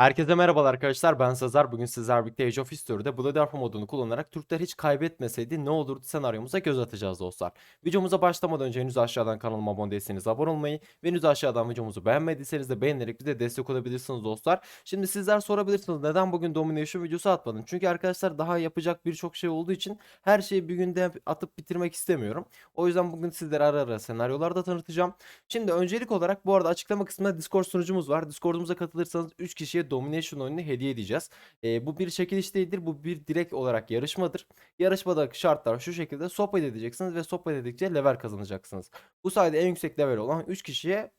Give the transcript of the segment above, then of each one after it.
Herkese merhabalar arkadaşlar ben Sezer. Bugün sizler birlikte Age of History'de Blood Orphan modunu kullanarak Türkler hiç kaybetmeseydi ne olurdu senaryomuza göz atacağız dostlar. Videomuza başlamadan önce henüz aşağıdan kanalıma abone değilseniz abone olmayı ve henüz aşağıdan videomuzu beğenmediyseniz de beğenerek bize destek olabilirsiniz dostlar. Şimdi sizler sorabilirsiniz neden bugün Domination videosu atmadım? Çünkü arkadaşlar daha yapacak birçok şey olduğu için her şeyi bir günde atıp bitirmek istemiyorum. O yüzden bugün sizlere ara ara senaryolar da tanıtacağım. Şimdi öncelik olarak bu arada açıklama kısmında Discord sunucumuz var. Discord'umuza katılırsanız 3 kişiye Domination oyununu hediye edeceğiz. Ee, bu bir çekiliş değildir. Bu bir direkt olarak yarışmadır. Yarışmadaki şartlar şu şekilde sohbet edeceksiniz ve sohbet edildikçe level kazanacaksınız. Bu sayede en yüksek level olan 3 kişiye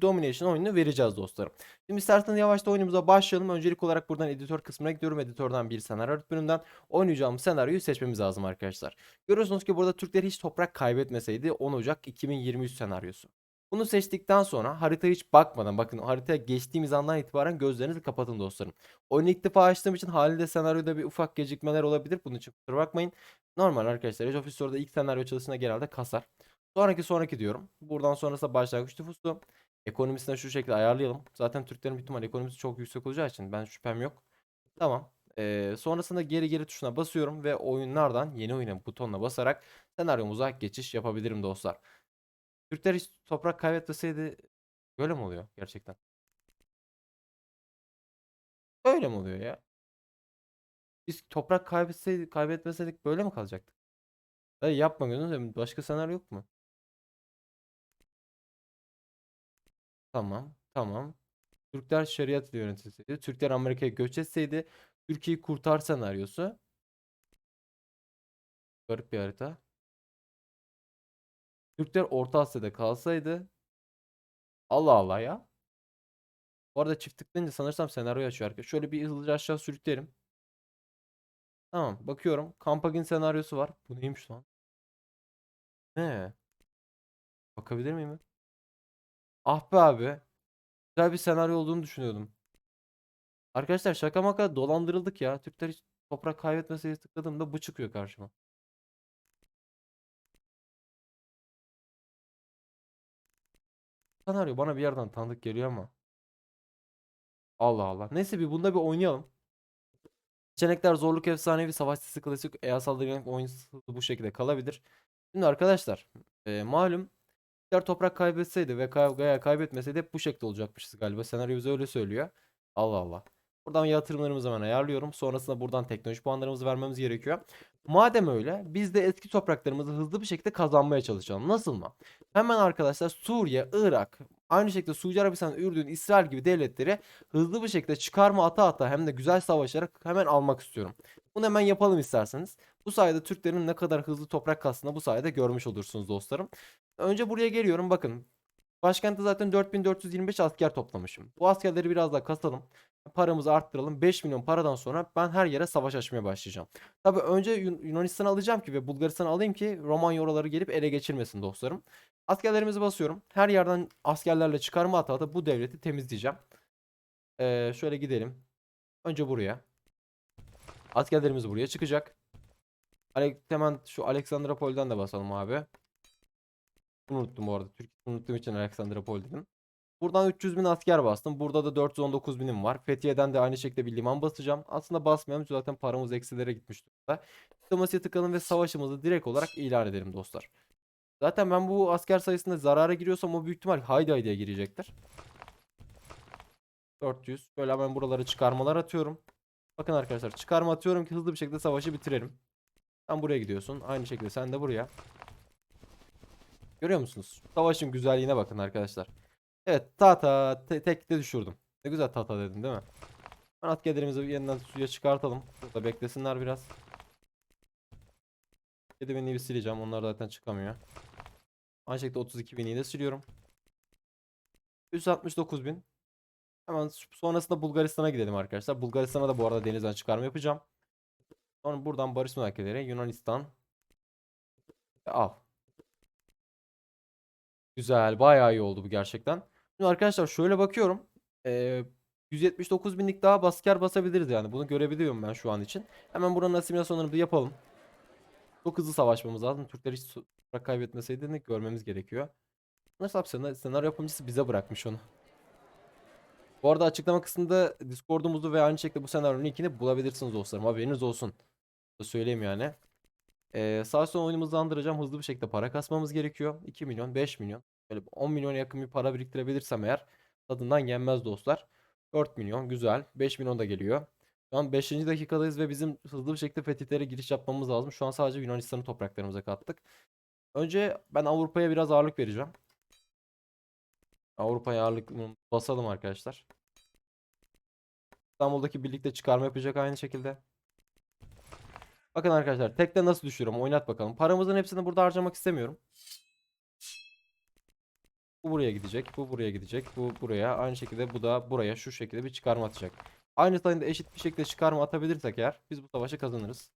Domination oyununu vereceğiz dostlarım. Şimdi isterseniz yavaşta oyunumuza başlayalım. Öncelik olarak buradan editör kısmına gidiyorum. Editörden bir senaryo bölümünden oynayacağımız senaryoyu seçmemiz lazım arkadaşlar. Görüyorsunuz ki burada Türkler hiç toprak kaybetmeseydi 10 Ocak 2023 senaryosu. Bunu seçtikten sonra haritaya hiç bakmadan bakın haritaya geçtiğimiz andan itibaren gözlerinizi kapatın dostlarım. Oyunu ilk defa açtığım için haliyle senaryoda bir ufak gecikmeler olabilir. Bunun için kusura bakmayın. Normal arkadaşlar. Age of History'da ilk senaryo çalışında genelde kasar. Sonraki sonraki diyorum. Buradan sonrası başlangıç nüfusu. Ekonomisini şu şekilde ayarlayalım. Zaten Türklerin büyük ihtimalle ekonomisi çok yüksek olacağı için ben şüphem yok. Tamam. Ee, sonrasında geri geri tuşuna basıyorum ve oyunlardan yeni oyuna butonuna basarak senaryomuza geçiş yapabilirim dostlar. Türkler hiç toprak kaybetmeseydi böyle mi oluyor gerçekten? Öyle mi oluyor ya? Biz toprak kaybetseydik, kaybetmeseydik böyle mi kalacaktık? Dayı yapma gözünü. Başka senaryo yok mu? Tamam, tamam. Türkler şeriat ile yönetilseydi, Türkler Amerika'ya göç etseydi, Türkiye'yi kurtar senaryosu. Garip bir harita. Türkler Orta Asya'da kalsaydı. Allah Allah ya. Bu arada çift tıklayınca sanırsam senaryo açıyor arkadaşlar. Şöyle bir hızlıca aşağı sürüklerim. Tamam bakıyorum. Kampagin senaryosu var. Bu neymiş lan? Ne? Bakabilir miyim? Ah be abi. Güzel bir senaryo olduğunu düşünüyordum. Arkadaşlar şaka maka dolandırıldık ya. Türkler hiç toprak kaybetmeseye tıkladığımda bu çıkıyor karşıma. Senaryo bana bir yerden tanıdık geliyor ama. Allah Allah. Neyse bir bunda bir oynayalım. Seçenekler zorluk efsanevi savaş sesi klasik EA saldırgan oyun bu şekilde kalabilir. Şimdi arkadaşlar e, malum Türkler toprak kaybetseydi ve veya kaybetmeseydi hep bu şekilde olacakmışız galiba. Senaryo bize öyle söylüyor. Allah Allah. Buradan yatırımlarımızı hemen ayarlıyorum. Sonrasında buradan teknoloji puanlarımızı vermemiz gerekiyor. Madem öyle biz de eski topraklarımızı hızlı bir şekilde kazanmaya çalışalım. Nasıl mı? Hemen arkadaşlar Suriye, Irak, aynı şekilde Suudi Arabistan, Ürdün, İsrail gibi devletleri hızlı bir şekilde çıkarma ata ata hem de güzel savaşarak hemen almak istiyorum. Bunu hemen yapalım isterseniz. Bu sayede Türklerin ne kadar hızlı toprak kastığını bu sayede görmüş olursunuz dostlarım. Önce buraya geliyorum bakın. Başkentte zaten 4425 asker toplamışım. Bu askerleri biraz daha kasalım. Paramızı arttıralım. 5 milyon paradan sonra ben her yere savaş açmaya başlayacağım. Tabii önce Yun- Yunanistan'ı alacağım ki ve Bulgaristan'ı alayım ki Romanya oraları gelip ele geçirmesin dostlarım. Askerlerimizi basıyorum. Her yerden askerlerle çıkarma ata ata bu devleti temizleyeceğim. Ee, şöyle gidelim. Önce buraya. Askerlerimiz buraya çıkacak. Alex, hemen şu Aleksandropol'den de basalım abi. Unuttum bu arada. Türkiye'yi unuttuğum için Aleksandropol dedim. Buradan 300 bin asker bastım. Burada da 419 binim var. Fethiye'den de aynı şekilde bir liman basacağım. Aslında basmayalım. Zaten paramız eksilere gitmiş durumda. Diplomasiye tıkalım ve savaşımızı direkt olarak ilan edelim dostlar. Zaten ben bu asker sayısında zarara giriyorsam o büyük ihtimal haydi haydiye girecektir. 400. Böyle hemen buralara çıkarmalar atıyorum. Bakın arkadaşlar çıkarma atıyorum ki hızlı bir şekilde savaşı bitirelim. Sen buraya gidiyorsun. Aynı şekilde sen de buraya. Görüyor musunuz? Savaşın güzelliğine bakın arkadaşlar. Evet Tata te tekte düşürdüm. Ne güzel Tata dedim değil mi? Ben askerlerimizi yeniden suya çıkartalım. Burada beklesinler biraz. Kedi beni bir sileceğim. Onlar zaten çıkamıyor. Aynı şekilde 32 bini de siliyorum. 169 bin. Hemen sonrasında Bulgaristan'a gidelim arkadaşlar. Bulgaristan'a da bu arada denizden çıkarma yapacağım. Sonra buradan barış müzakereleri Yunanistan. Al. Güzel. Bayağı iyi oldu bu gerçekten. Şimdi arkadaşlar şöyle bakıyorum. Ee, 179 binlik daha asker basabiliriz yani. Bunu görebiliyorum ben şu an için. Hemen buranın asimilasyonlarını bir yapalım. Çok hızlı savaşmamız lazım. Türkler hiç toprak kaybetmeseydi görmemiz gerekiyor. Nasıl senaryo, senaryo yapımcısı bize bırakmış onu. Bu arada açıklama kısmında Discord'umuzu ve aynı şekilde bu senaryonun linkini bulabilirsiniz dostlarım. Haberiniz olsun. Da söyleyeyim yani. Ee, sağ son oyunumuzu andıracağım. Hızlı bir şekilde para kasmamız gerekiyor. 2 milyon, 5 milyon. Böyle 10 milyona yakın bir para biriktirebilirsem eğer tadından yenmez dostlar. 4 milyon güzel. 5 milyon da geliyor. Şu an 5. dakikadayız ve bizim hızlı bir şekilde fethihlere giriş yapmamız lazım. Şu an sadece Yunanistan'ın topraklarımıza kattık. Önce ben Avrupa'ya biraz ağırlık vereceğim. Avrupa'ya ağırlık basalım arkadaşlar. İstanbul'daki birlikte çıkarma yapacak aynı şekilde. Bakın arkadaşlar tekte nasıl düşürüyorum oynat bakalım. Paramızın hepsini burada harcamak istemiyorum. Bu buraya gidecek, bu buraya gidecek, bu buraya. Aynı şekilde bu da buraya şu şekilde bir çıkarma atacak. Aynı sayıda eşit bir şekilde çıkarma atabilirsek eğer biz bu savaşı kazanırız.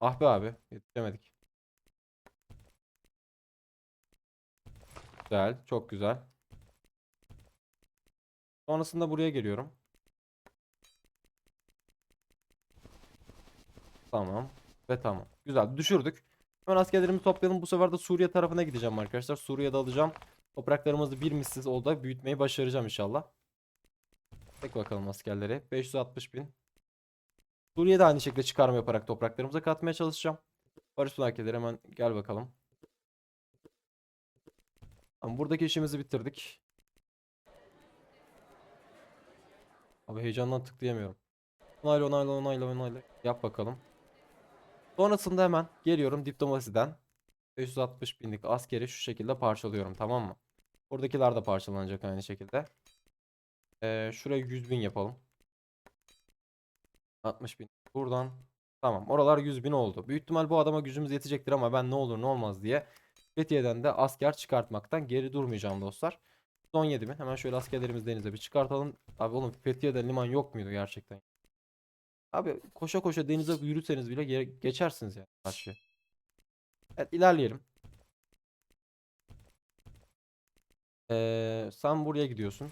Ah be abi yetişemedik. Güzel, çok güzel. Sonrasında buraya geliyorum. Tamam ve tamam. Güzel düşürdük. Hemen askerlerimi toplayalım. Bu sefer de Suriye tarafına gideceğim arkadaşlar. Suriye'de alacağım. Topraklarımızı bir missiz oldu büyütmeyi başaracağım inşallah. Tek bakalım askerleri. 560 bin. Suriye'de aynı şekilde çıkarma yaparak topraklarımıza katmaya çalışacağım. Barış müzakereleri hemen gel bakalım. Tamam, buradaki işimizi bitirdik. Abi heyecandan tıklayamıyorum. Onayla onayla onayla onayla. Yap bakalım. Sonrasında hemen geliyorum diplomasiden. 560 binlik askeri şu şekilde parçalıyorum tamam mı? Buradakiler de parçalanacak aynı şekilde. Ee, şuraya 100 bin yapalım. 60 bin. Buradan. Tamam oralar 100 bin oldu. Büyük ihtimal bu adama gücümüz yetecektir ama ben ne olur ne olmaz diye Fethiye'den de asker çıkartmaktan geri durmayacağım dostlar. 17 bin. Hemen şöyle askerlerimizi denize bir çıkartalım. Abi oğlum Fethiye'de liman yok muydu gerçekten? Abi koşa koşa denize yürüseniz bile ge- geçersiniz ya karşıya. Evet ilerleyelim. Ee, sen buraya gidiyorsun.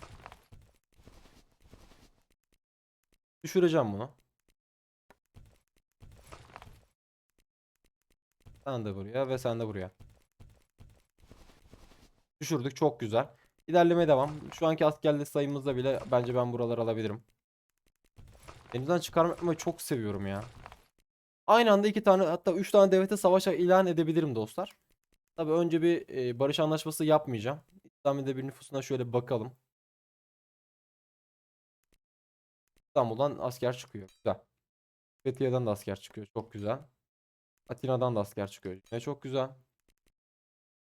Düşüreceğim bunu. Sen de buraya ve sen de buraya. Düşürdük çok güzel. İlerlemeye devam. Şu anki askerlik sayımızda bile bence ben buraları alabilirim. Denizden çıkarmayı çok seviyorum ya. Aynı anda iki tane hatta üç tane devlete savaşa ilan edebilirim dostlar. Tabii önce bir e, barış anlaşması yapmayacağım. İstanbul'da bir nüfusuna şöyle bakalım. İstanbul'dan asker çıkıyor. Güzel. Fethiye'den de asker çıkıyor. Çok güzel. Atina'dan da asker çıkıyor. Ne çok güzel.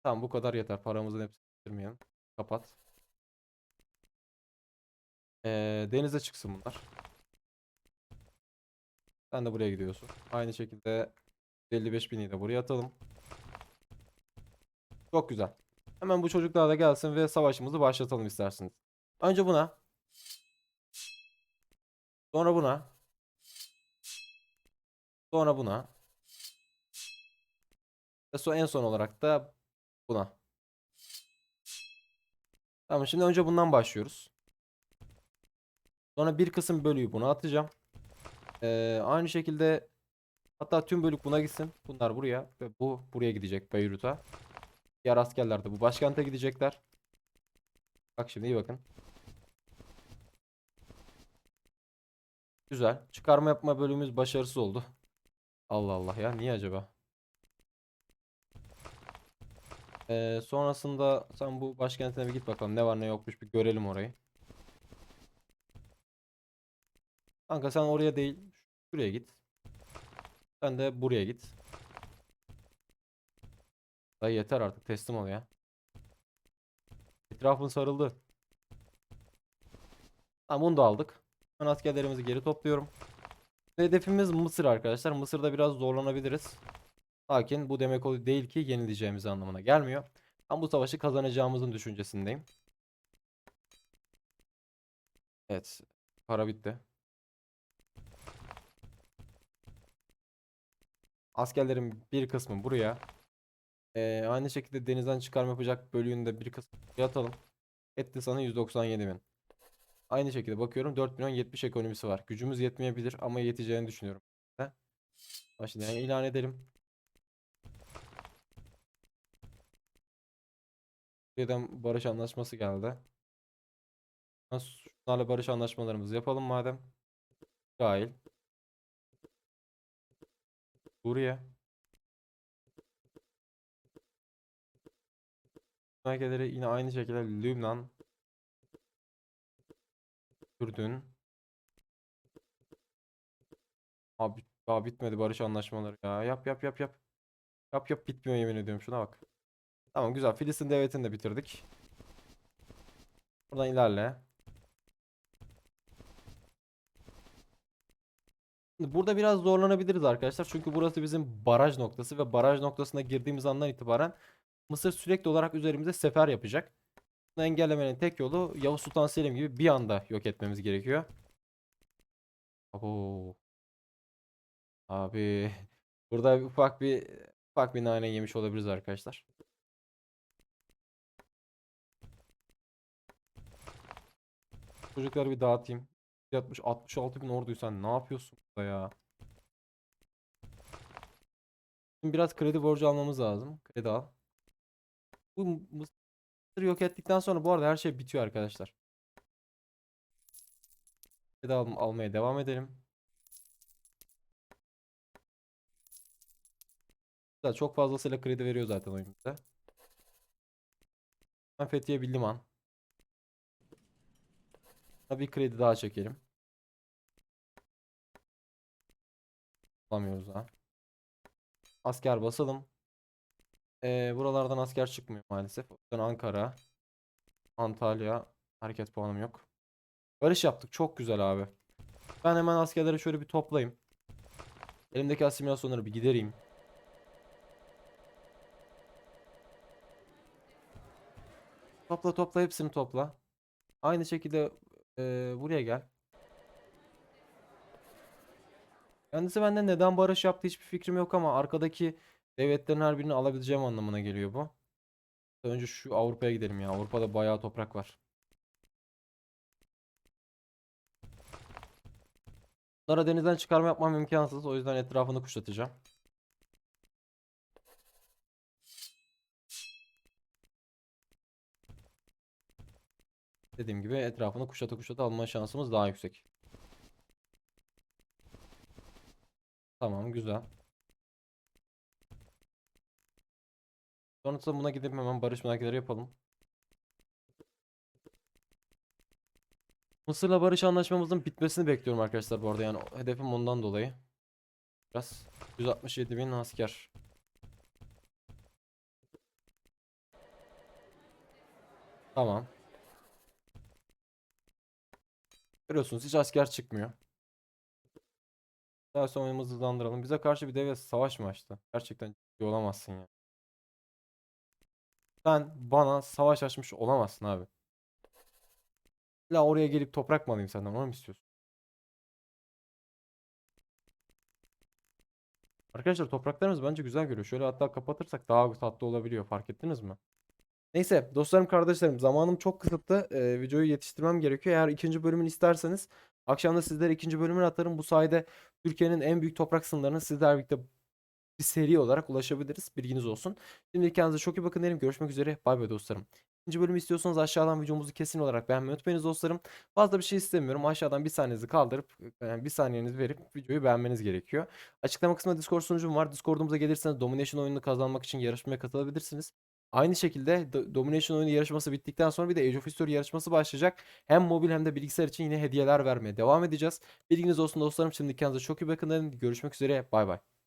Tamam bu kadar yeter. Paramızın hepsini bitirmeyelim. Kapat. Ee, denize çıksın bunlar. Sen de buraya gidiyorsun. Aynı şekilde 55 bini de buraya atalım. Çok güzel. Hemen bu çocuklar da gelsin ve savaşımızı başlatalım isterseniz. Önce buna. Sonra buna. Sonra buna. Ve so en son olarak da buna. Tamam şimdi önce bundan başlıyoruz. Sonra bir kısım bölüyü buna atacağım. Ee, aynı şekilde hatta tüm bölük buna gitsin. Bunlar buraya ve bu buraya gidecek Beyrut'a. Diğer askerler de bu başkente gidecekler. Bak şimdi iyi bakın. Güzel. Çıkarma yapma bölümümüz başarısız oldu. Allah Allah ya niye acaba? Ee, sonrasında sen bu başkentine bir git bakalım ne var ne yokmuş bir görelim orayı. Kanka sen oraya değil şuraya git. Sen de buraya git. Dayı yeter artık teslim ol ya. Etrafın sarıldı. Tamam bunu da aldık. Ben askerlerimizi geri topluyorum. Hedefimiz Mısır arkadaşlar. Mısır'da biraz zorlanabiliriz. Lakin bu demek oluyor değil ki yenileceğimiz anlamına gelmiyor. Ben bu savaşı kazanacağımızın düşüncesindeyim. Evet. Para bitti. Askerlerin bir kısmı buraya. Ee, aynı şekilde denizden çıkarma yapacak bölüğünü de bir kısmı buraya atalım. Etti sana 197 bin. Aynı şekilde bakıyorum 4 milyon 70 ekonomisi var. Gücümüz yetmeyebilir ama yeteceğini düşünüyorum. Başlayan ilan edelim. Türkiye'den barış anlaşması geldi. Şunlarla barış anlaşmalarımızı yapalım madem. Dahil. Suriye. Ülkeleri yine aynı şekilde Lübnan. Ürdün. Abi daha bitmedi barış anlaşmaları ya. Yap yap yap yap. Yap yap bitmiyor yemin ediyorum şuna bak. Tamam güzel. Filistin devletini de bitirdik. Buradan ilerle. Burada biraz zorlanabiliriz arkadaşlar. Çünkü burası bizim baraj noktası ve baraj noktasına girdiğimiz andan itibaren Mısır sürekli olarak üzerimize sefer yapacak. Bunu engellemenin tek yolu Yavuz Sultan Selim gibi bir anda yok etmemiz gerekiyor. Abo. Abi burada ufak bir ufak bir nane yemiş olabiliriz arkadaşlar. Çocukları bir dağıtayım. 60 66 bin orduyu sen ne yapıyorsun burada ya? Şimdi biraz kredi borcu almamız lazım. Kredi al. Bu Mısır'ı yok ettikten sonra bu arada her şey bitiyor arkadaşlar. Kredi al almaya devam edelim. Güzel, çok fazlasıyla kredi veriyor zaten oyun bize. Ben Fethiye bir liman. Bir kredi daha çekelim. Alamıyoruz daha. Asker basalım. Ee, buralardan asker çıkmıyor maalesef. Ankara, Antalya hareket puanım yok. Barış yaptık. Çok güzel abi. Ben hemen askerleri şöyle bir toplayayım. Elimdeki asimilasyonları bir gidereyim. Topla topla hepsini topla. Aynı şekilde eee, buraya gel. Kendisi benden neden barış yaptı hiçbir fikrim yok ama arkadaki devletlerin her birini alabileceğim anlamına geliyor bu. Önce şu Avrupa'ya gidelim ya. Avrupa'da bayağı toprak var. Bunlara denizden çıkarma yapmam imkansız. O yüzden etrafını kuşatacağım. Dediğim gibi etrafını kuşata kuşata alma şansımız daha yüksek. Tamam güzel. Sonrasında buna gidip hemen barış müzakereleri yapalım. Mısır'la barış anlaşmamızın bitmesini bekliyorum arkadaşlar bu arada yani hedefim ondan dolayı. Biraz 167 bin asker. Tamam. Görüyorsunuz hiç asker çıkmıyor. Daha sonra oyunumuzu hızlandıralım. Bize karşı bir devlet savaş mı açtı? Gerçekten ciddi olamazsın ya. Sen bana savaş açmış olamazsın abi. La oraya gelip toprak mı alayım senden onu mu istiyorsun? Arkadaşlar topraklarımız bence güzel görüyor. Şöyle hatta kapatırsak daha tatlı olabiliyor. Fark ettiniz mi? Neyse dostlarım kardeşlerim zamanım çok kısıtlı. Ee, videoyu yetiştirmem gerekiyor. Eğer ikinci bölümünü isterseniz akşam da sizlere ikinci bölümünü atarım. Bu sayede Türkiye'nin en büyük toprak sınırlarına sizler birlikte bir seri olarak ulaşabiliriz. Bilginiz olsun. Şimdi kendinize çok iyi bakın derim. Görüşmek üzere. Bay bay dostlarım. İkinci bölümü istiyorsanız aşağıdan videomuzu kesin olarak beğenmeyi unutmayınız dostlarım. Fazla bir şey istemiyorum. Aşağıdan bir saniyenizi kaldırıp yani bir saniyenizi verip videoyu beğenmeniz gerekiyor. Açıklama kısmında Discord sunucum var. Discord'umuza gelirseniz Domination oyununu kazanmak için yarışmaya katılabilirsiniz. Aynı şekilde Do- Domination oyunu yarışması bittikten sonra bir de Age of History yarışması başlayacak. Hem mobil hem de bilgisayar için yine hediyeler vermeye devam edeceğiz. Bilginiz olsun dostlarım. Şimdi kendinize çok iyi bakın. Görüşmek üzere. Bay bay.